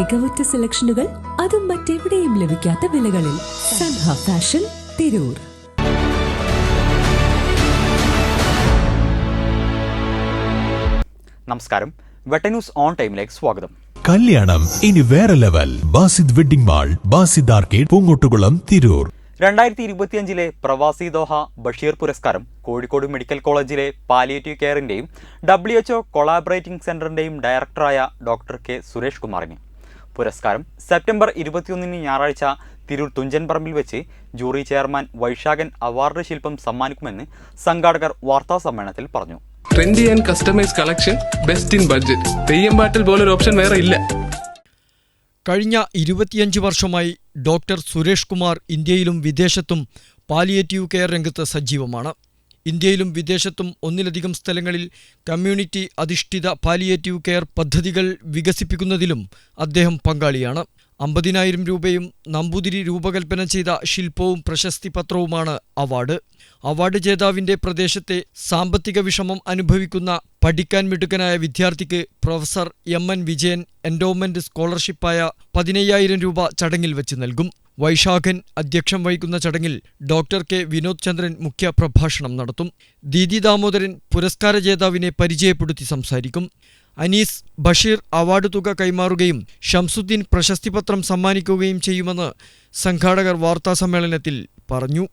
മികവുറ്റ സെലക്ഷനുകൾ അതും മറ്റെവിടെയും ലഭിക്കാത്ത വിലകളിൽ സൻഹ ഫാഷൻ തിരൂർ. നമസ്കാരം. വെട്ടന്യൂസ് ഓൺ ടൈമിലേക്ക് സ്വാഗതം. കല്യാണം ഇനി വേറെ level. Basid wedding mall Basid arcade Poongottukulam Tirur. രണ്ടായിരത്തി ഇരുപത്തിയഞ്ചിലെ പ്രവാസി ദോഹ ബഷീർ പുരസ്കാരം കോഴിക്കോട് മെഡിക്കൽ കോളേജിലെ പാലിയേറ്റീവ് കെയറിന്റെയും ഡബ്ല്യു എച്ച്ഒ കൊളാബറേറ്റിംഗ് സെന്ററിന്റെയും ഡയറക്ടറായ ഡോക്ടർ കെ സുരേഷ് കുമാറിന്. പുരസ്കാരം. സെപ്റ്റംബർ ഇരുപത്തിയൊന്നിന് ഞായറാഴ്ച തിരൂർ തുഞ്ചൻ പറമ്പിൽ വെച്ച് ജൂറി ചെയർമാൻ വൈശാഖൻ അവാർഡ് ശില്പം സമ്മാനിക്കുമെന്ന് സംഘാടകർ വാർത്താ സമ്മേളനത്തിൽ പറഞ്ഞു. Trendy and customise collection best in budget പോലൊരു ഓപ്ഷൻ വേറെ ഇല്ല. കഴിഞ്ഞ ഇരുപത്തിയഞ്ച് വർഷമായി ഡോക്ടർ സുരേഷ് കുമാർ ഇന്ത്യയിലും വിദേശത്തും പാലിയേറ്റീവ് കെയർ രംഗത്ത് സജീവമാണ്. ഇന്ത്യയിലും വിദേശത്തും ഒന്നിലധികം സ്ഥലങ്ങളിൽ കമ്മ്യൂണിറ്റി അധിഷ്ഠിത പാലിയേറ്റീവ് കെയർ പദ്ധതികൾ വികസിപ്പിക്കുന്നതിലും അദ്ദേഹം പങ്കാളിയാണ്. അമ്പതിനായിരം രൂപയും നമ്പൂതിരി രൂപകൽപ്പന ചെയ്ത ശില്പവും പ്രശസ്തി പത്രവുമാണ് അവാർഡ്. അവാർഡ് ജേതാവിന്റെ പ്രദേശത്തെ സാമ്പത്തിക വിഷമം അനുഭവിക്കുന്ന പഠിക്കാൻ മിടുക്കനായ വിദ്യാർത്ഥിക്ക് professor M N Vijayan endowment സ്കോളർഷിപ്പായ പതിനയ്യായിരം രൂപ ചടങ്ങിൽ വെച്ച് നൽകും. വൈശാഖൻ അധ്യക്ഷം വഹിക്കുന്ന ചടങ്ങിൽ ഡോക്ടർ കെ വിനോദ് ചന്ദ്രൻ മുഖ്യ പ്രഭാഷണം നടത്തും ദീദി ദാമോദരൻ പുരസ്കാര ജേതാവിനെ പരിചയപ്പെടുത്തി സംസാരിക്കും. അനീസ് ബഷീർ അവാർഡ് തുക കൈമാറുകയും ഷംസുദ്ദീൻ പ്രശസ്തിപത്രം സമ്മാനിക്കുകയും ചെയ്യുമെന്ന് സംഘാടകർ വാർത്താസമ്മേളനത്തിൽ പറഞ്ഞു.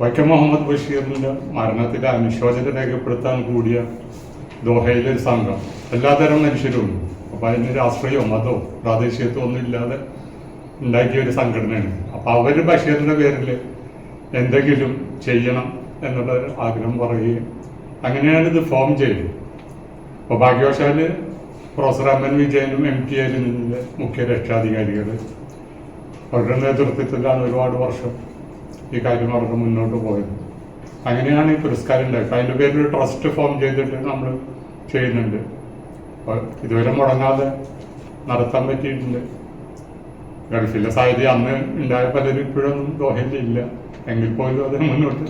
വൈക്കം മുഹമ്മദ് ബഷീറിന്റെ മരണത്തിന്റെ അനുശോചനം രേഖപ്പെടുത്താൻ കൂടിയ ദോഹയിലെ ഒരു സംഘം. എല്ലാതരം മനുഷ്യരും അപ്പൊ അതിന് രാഷ്ട്രീയമോ മതമോ പ്രാദേശികത്വം ഒന്നും ഇല്ലാതെ ഉണ്ടാക്കിയ ഒരു സംഘടനയാണ്. അപ്പൊ അവർ ബഷീറിന്റെ പേരിൽ എന്തെങ്കിലും ചെയ്യണം എന്നുള്ള ആഗ്രഹം പറയുകയും അങ്ങനെയാണ് ഇത് ഫോം ചെയ്തത്. അപ്പോൾ ഭാഗ്യവശാൽ പ്രൊഫസർ അമ്മൻ വിജയനും എം ടി ആയിരുന്നതിന്റെ മുഖ്യ രക്ഷാധികാരികൾ അവരുടെ നേതൃത്വത്തിലാണ് ഒരുപാട് വർഷം ഈ കാര്യം അവർക്ക് മുന്നോട്ട് പോയത്. അങ്ങനെയാണ് ഈ പുരസ്കാരം ഉണ്ടായത്. അതിന്റെ പേരിൽ ട്രസ്റ്റ് ഫോം ചെയ്തിട്ട് നമ്മൾ ചെയ്യുന്നുണ്ട്. അപ്പോൾ ഇതുവരെ മുടങ്ങാതെ നടത്താൻ പറ്റിയിട്ടുണ്ട്. ഗൾഫിലെ സാഹചര്യം അന്ന് ഉണ്ടായ പലരും ഇപ്പോഴൊന്നും ദോഹയിലില്ല എങ്കിൽ പോലും അത് മുന്നോട്ട്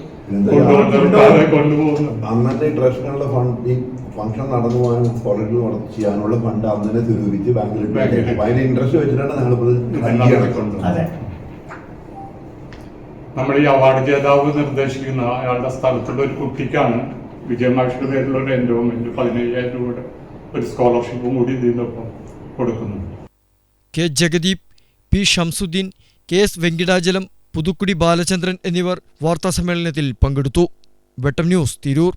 അന്നത്തെ ട്രസ്റ്റിനുള്ള ഫണ്ട് ഈ ഫംഗ്ഷൻ നടന്നു പോകാനും സ്കോളർഷിപ്പ് നടത്തി ചെയ്യാനുള്ള ഫണ്ട് അന്ന് തന്നെ സ്വരൂപിച്ച് വെച്ചേക്കും. അതിന്റെ ഇൻട്രസ്റ്റ് വെച്ചിട്ടാണ് ഞങ്ങളിപ്പോൾ. നമ്മൾ ഈ അവാർഡ് ജേതാവ് നിർദ്ദേശിക്കുന്ന അയാളുടെ സ്ഥലത്തുള്ള ഒരു കുട്ടിക്കാണ് വിജയമാഷിന്റെ പേരിലുള്ള ഒരു എൻഡോമെന്റ് പതിനയ്യായിരം രൂപയുടെ ഒരു സ്കോളർഷിപ്പും കൂടി ഇതിനൊപ്പം കൊടുക്കുന്നുണ്ട്. K Jagadeep P Shamsuddin K S Venkitachalam Puthukkudi Balachandran എന്നിവർ വാർത്താസമ്മേളനത്തിൽ പങ്കെടുത്തു. വെട്ടം ന്യൂസ് തിരൂർ.